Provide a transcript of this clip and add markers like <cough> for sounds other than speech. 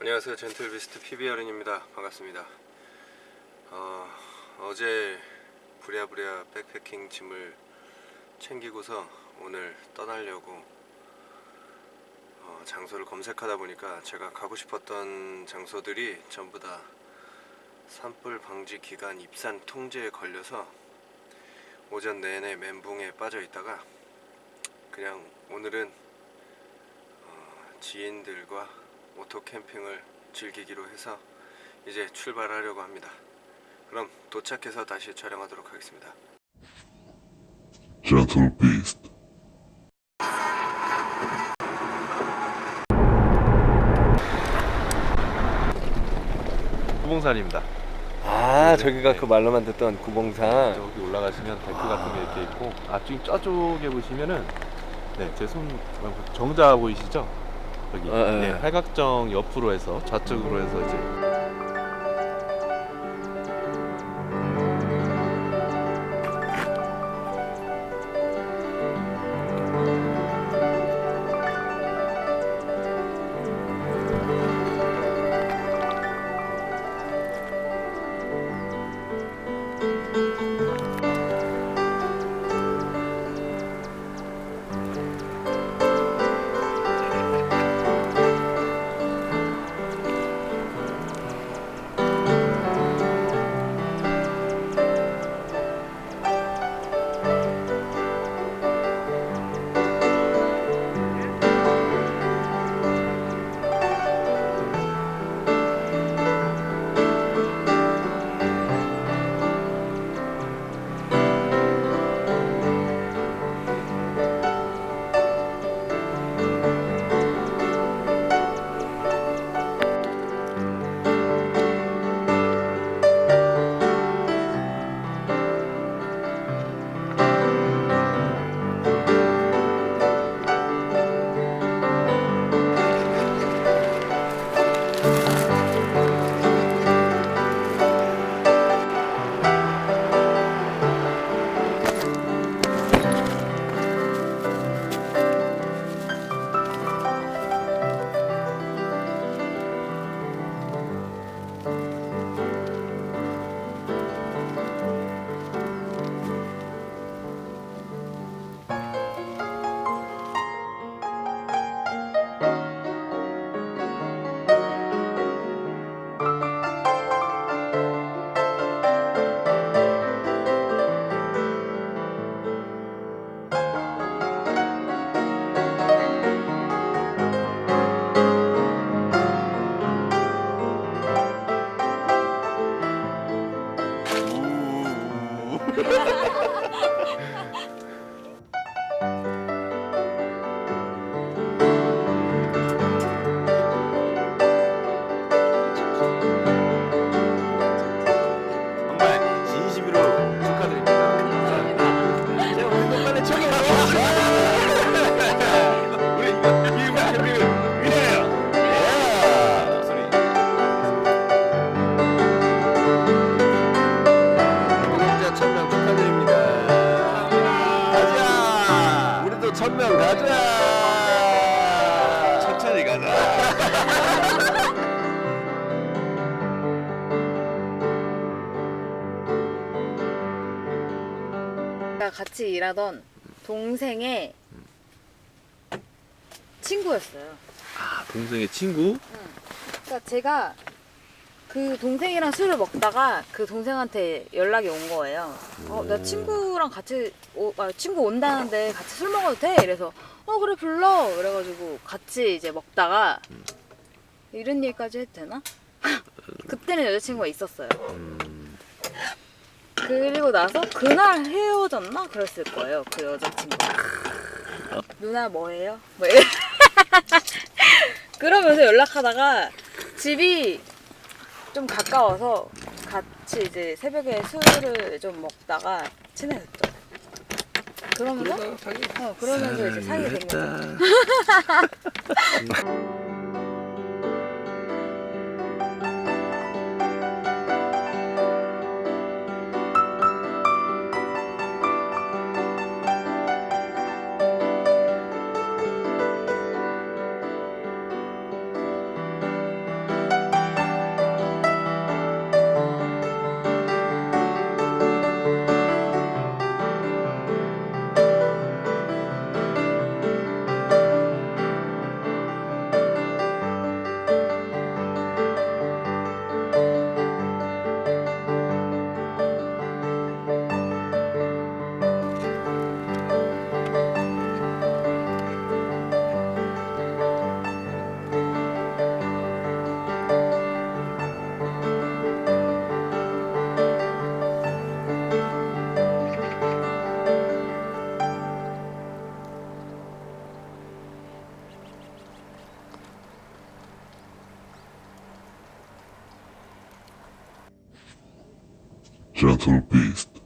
안녕하세요. 젠틀비스트 PBRN입니다. 반갑습니다. 어, 어제 부랴부랴 백패킹 짐을 챙기고서 오늘 떠나려고 어, 장소를 검색하다 보니까 제가 가고 싶었던 장소들이 전부 다 산불 방지 기간 입산 통제에 걸려서 오전 내내 멘붕에 빠져 있다가 그냥 오늘은 어, 지인들과 오토 캠핑을 즐기기로 해서 이제 출발하려고 합니다. 그럼 도착해서 다시 촬영하도록 하겠습니다. Gentle Beast. 구봉산입니다. 아 네, 저기가 네. 그 말로만 듣던 구봉산. 저기 올라가시면 데크 같은 게 이렇게 있고 앞쪽 저쪽에 보시면은 네, 제 손 정자 보이시죠? 여기 네, 어. 팔각정 옆으로 해서 좌측으로 해서 이제 천명 가자. 천천히 가자. <laughs> 같이 일하던 동생의 친구였어요. 아, 동생의 친구? 그러니까 제가 그 동생이랑 술을 먹다가 그 동생한테 연락이 온 거예요. 어, 나 친구랑 같이 오, 아, 친구 온다는데 같이 술 먹어도 돼? 이래서 어 그래 불러. 그래가지고 같이 이제 먹다가 이런 얘기까지 해도 되나? <laughs> 그때는 여자친구가 있었어요. 음, 그리고 나서 그날 헤어졌나 그랬을 거예요 그 여자친구 누나 뭐해요? 뭐 이래. <laughs> 그러면서 연락하다가 집이 좀 가까워서 같이 이제 새벽에 술을 좀 먹다가 친해졌죠. 그러면서? 어, 그러면서 이제 사귀게 된 거죠 gentle beast.